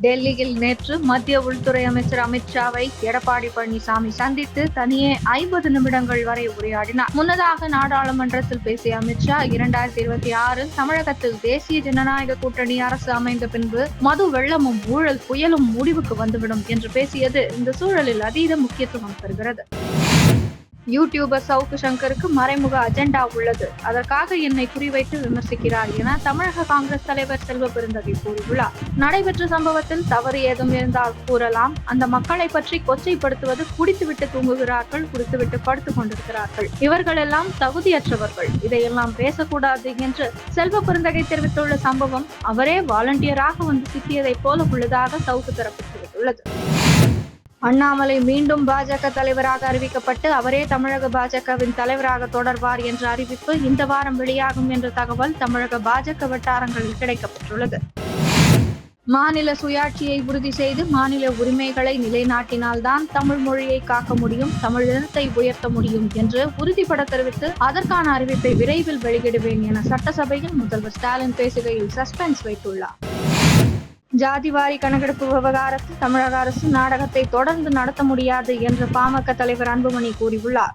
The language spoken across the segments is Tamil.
டெல்லியில் நேற்று மத்திய உள்துறை அமைச்சர் அமித்ஷாவை எடப்பாடி பழனிசாமி சந்தித்து தனியே ஐம்பது நிமிடங்கள் வரை உரையாடினார். முன்னதாக நாடாளுமன்றத்தில் பேசிய அமித்ஷா இரண்டாயிரத்தி இருபத்தி ஆறில் தமிழகத்தில் தேசிய ஜனநாயக கூட்டணி அரசு அமைந்த பின்பு மது வெள்ளமும் ஊழல் புயலும் முடிவுக்கு வந்துவிடும் என்று பேசியது இந்த சூழலில் அதீத முக்கியத்துவம் பெறுகிறது யூடியூபர் சவுக்கு சங்கருக்கு மறைமுக அஜெண்டா உள்ளது. அதற்காக என்னை குறிவைத்து விமர்சிக்கிறார் என தமிழக காங்கிரஸ் தலைவர் செல்வ பெருந்தகை கூறியுள்ளார். நடைபெற்ற சம்பவத்தில் தவறு ஏதும் இருந்தால் கூறலாம். அந்த மக்களை பற்றி கொச்சைப்படுத்துவது குடித்துவிட்டு தூங்குகிறார்கள் குடித்துவிட்டு படுத்துக் கொண்டிருக்கிறார்கள். இவர்கள் எல்லாம் தகுதியற்றவர்கள். இதையெல்லாம் பேசக்கூடாது என்று செல்வ பெருந்தகை தெரிவித்துள்ள சம்பவம் அவரே வாலண்டியராக வந்து சிக்கியதை போல உள்ளதாக சவுக்கு தரப்பட்டுள்ளது உள்ளது அண்ணாமலை மீண்டும் பாஜக தலைவராக அறிவிக்கப்பட்டு அவரே தமிழக பாஜகவின் தலைவராக தொடர்வார் என்ற அறிவிப்பு இந்த வாரம் வெளியாகும் என்ற தகவல் தமிழக பாஜக வட்டாரங்களில் கிடைக்கப்பட்டுள்ளது மாநில சுயாட்சியை உறுதி செய்து மாநில உரிமைகளை நிலைநாட்டினால்தான் தமிழ் மொழியை காக்க முடியும் தமிழ் இனத்தை உயர்த்த முடியும் என்று உறுதிபட தெரிவித்து அதற்கான அறிவிப்பை விரைவில் வெளியிடுவேன் என சட்டசபையில் முதல்வர் ஸ்டாலின் பேசுகையில் சஸ்பென்ஸ் வைத்துள்ளார். ஜாதிவாரி கணக்கெடுப்பு விவகாரத்தில் தமிழக அரசு நாடகத்தை தொடர்ந்து நடத்த முடியாது என்று பாமக தலைவர் அன்புமணி கூறியுள்ளார்.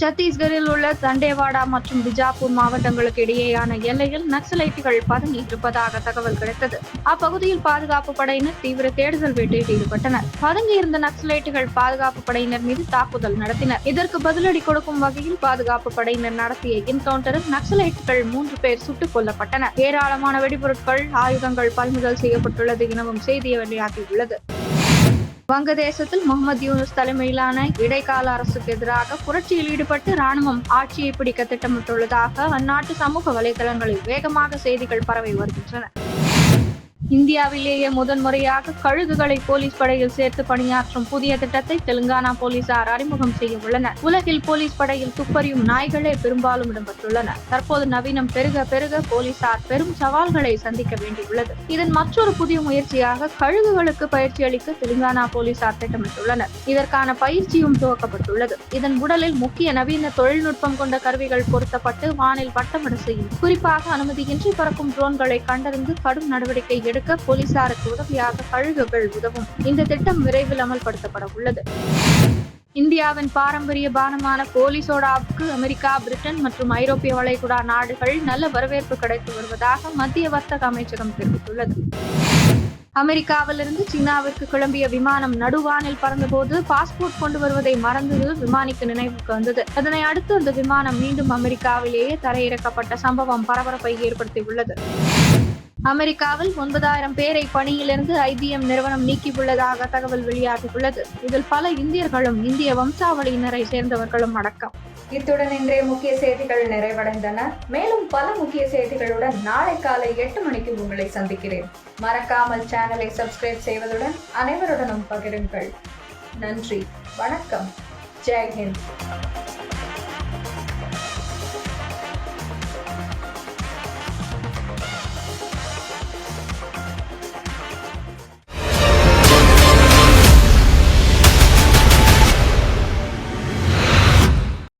சத்தீஸ்கரில் உள்ள தண்டேவாடா மற்றும் பிஜாப்பூர் மாவட்டங்களுக்கு இடையேயான எல்லையில் நக்சலைட்டுகள் பதுங்கி இருப்பதாக தகவல் கிடைத்தது. அப்பகுதியில் பாதுகாப்பு படையினர் தீவிர தேடுதல் வேட்டையில் ஈடுபட்டனர். பதுங்கி இருந்த நக்சலைட்டுகள் பாதுகாப்பு படையினர் மீது தாக்குதல் நடத்தினர். இதற்கு பதிலடி கொடுக்கும் வகையில் பாதுகாப்பு படையினர் நடத்திய என்கவுண்டரில் நக்சலைட்டுகள் மூன்று பேர் சுட்டுக் கொல்லப்பட்டனர். ஏராளமான வெடிபொருட்கள் ஆயுதங்கள் பறிமுதல் செய்யப்பட்டுள்ளது எனவும் செய்தி வெளியாகியுள்ளது. வங்கதேசத்தில் முகமது யூனுஸ் தலைமையிலான இடைக்கால அரசுக்கு எதிராக புரட்சியில் ஈடுபட்டு ராணுவம் ஆட்சியை பிடிக்க திட்டமிட்டுள்ளதாக அந்நாட்டு சமூக வலைதளங்களில் வேகமாக செய்திகள் பரவி வருகின்றன. இந்தியாவிலேயே முதன்முறையாக கழுகுகளை போலீஸ் படையில் சேர்த்து பணியாற்றும் புதிய திட்டத்தை தெலுங்கானா போலீசார் அறிமுகம் செய்ய உள்ளனர் உலகில் போலீஸ் படையில் துப்பறியும் நாய்களே பெரும்பாலும் இடம்பெற்றுள்ளன. தற்போது நவீனம் பெருக பெருக போலீசார் பெரும் சவால்களை சந்திக்க வேண்டியுள்ளது. இதன் மற்றொரு புதிய முயற்சியாக கழுகுகளுக்கு பயிற்சி அளிக்க தெலுங்கானா போலீசார் திட்டமிட்டுள்ளனர். இதற்கான பயிற்சியும் துவக்கப்பட்டுள்ளது. இதன் உடலில் முக்கிய நவீன தொழில்நுட்பம் கொண்ட கருவிகள் பொருத்தப்பட்டு வானில் வட்டமிட செய்யும். குறிப்பாக அனுமதியின்றி பறக்கும் ட்ரோன்களை கண்டறிந்து கடும் நடவடிக்கை எடுக்க போலீசாருக்கு உதவியாக கழுகுகள் உதவும். இந்த திட்டம் விரைவில் அமல்படுத்தப்பட உள்ளது. இந்தியாவின் பாரம்பரிய பானமான கோலி சோடாவுக்கு அமெரிக்கா பிரிட்டன் மற்றும் ஐரோப்பிய வளைகுடா நாடுகள் நல்ல வரவேற்பு கிடைத்து வருவதாக மத்திய வர்த்தக அமைச்சகம் தெரிவித்துள்ளது. அமெரிக்காவிலிருந்து சீனாவிற்கு கிளம்பிய விமானம் நடுவானில் பறந்தபோது பாஸ்போர்ட் கொண்டு வருவதை மறந்தது விமானிக்கு நினைவுக்கு வந்தது. அதனை அடுத்து அந்த விமானம் மீண்டும் அமெரிக்காவிலேயே தரையிறக்கப்பட்ட சம்பவம் பரபரப்பை ஏற்படுத்தியுள்ளது. அமெரிக்காவில் ஒன்பதாயிரம் பேரை பணியிலிருந்து ஐபிஎம் நிறுவனம் நீக்கியுள்ளதாக தகவல் வெளியாகியுள்ளது. இதில் பல இந்தியர்களும் இந்திய வம்சாவளியினரை சேர்ந்தவர்களும் அடக்கம். இத்துடன் இன்றைய முக்கிய செய்திகள் நிறைவடைந்தன. மேலும் பல முக்கிய செய்திகளுடன் நாளை காலை எட்டு மணிக்கு உங்களை சந்திக்கிறேன். மறக்காமல் சேனலை சப்ஸ்கிரைப் செய்வதுடன் அனைவருடனும் பகிருங்கள். நன்றி. வணக்கம். ஜெய்ஹிந்த்